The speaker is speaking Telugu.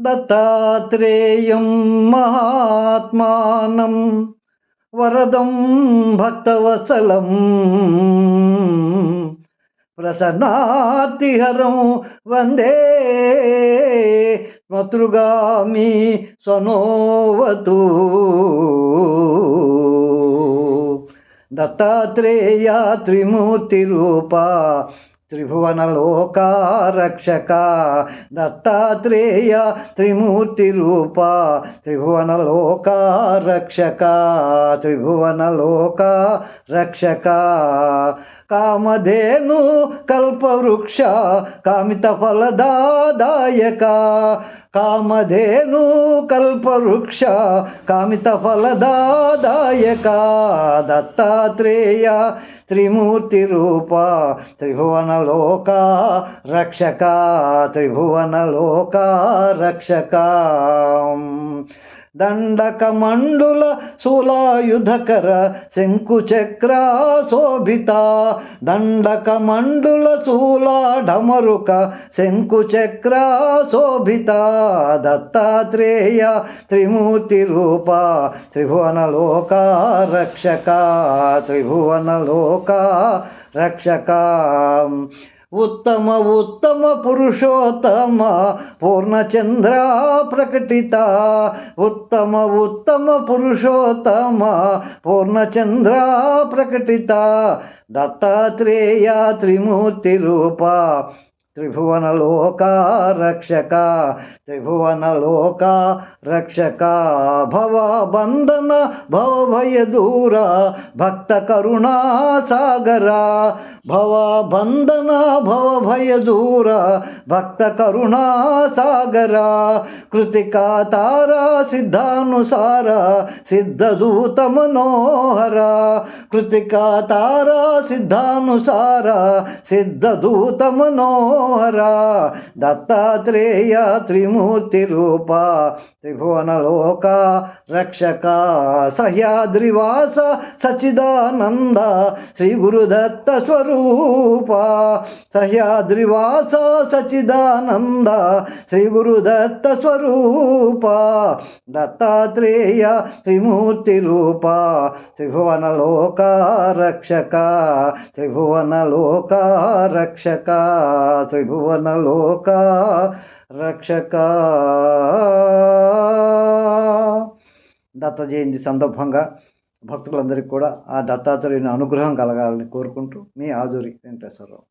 దత్తాత్రేయం మహాత్మానం వరదం భక్తవసలం ప్రసన్నాతిహరం వందే స్మతృగామి స్వనోవతు. దత్తాత్రేయ త్రిమూర్తిరూప త్రిభువనలోకారక్షక దత్తాత్రేయ త్రిమూర్తి రూప త్రిభువనలోకారక్షక త్రిభువనలోక రక్షక కామధేను కల్పవృక్ష కామిత ఫలదాదాయక కామధేను కల్పవృక్ష కామిత ఫలదాదాయక దత్తాత్రేయ త్రిమూర్తి రూప త్రిభువనలోక రక్షక త్రిభువనలోక రక్షక. దండకమండుల శూలాయుధకర శంకు శంకుచక్ర శోభిత. దండకమండుల శూలాఢమరుక శంకుచక్ర శోభిత. దత్తాత్రేయ త్రిమూర్తి రూప త్రిభువనలోక రక్షక త్రిభువనలోక రక్షక. ఉత్తమ ఉత్తమ పురుషోత్తమ పూర్ణచంద్ర ప్రకటిత. ఉత్తమ ఉత్తమ పురుషోత్తమ పూర్ణచంద్ర ప్రకటిత. దత్తాత్రేయ త్రిమూర్తి రూప త్రిభువనలోక రక్షక త్రిభువనలోక రక్షక. భవ బంధన భవభయ దూర భక్త కరుణా సాగర భవ బంధన భవభయ దూర భక్త కరుణా సాగర కృతికా తారా సిద్ధానుసార సిద్ధదూత మనోహర కృతికా తారా సిద్ధానుసార సిద్ధదూత మనోహర దత్తాత్రేయ త్రిమూర్తి రూప త్రిభువనలోక రక్షక సహ్యాద్రివాస సచిదానంద శ్రీ గురుదత్త స్వరూప సహ్యాద్రివాస సచిదానంద శ్రీ గురుదత్త స్వరూప దత్తాత్రేయ త్రిమూర్తి రూప త్రిభువనలోక రక్షక త్రిభువనలోక రక్షక త్రిభువనలోక రక్షక. దత్త జయంతి సందర్భంగా భక్తులందరికీ కూడా ఆ దత్తాత్రేయుని అనుగ్రహం కలగాలని కోరుకుంటూ మీ ఆజూరి వెంకటేశ్వరరావు.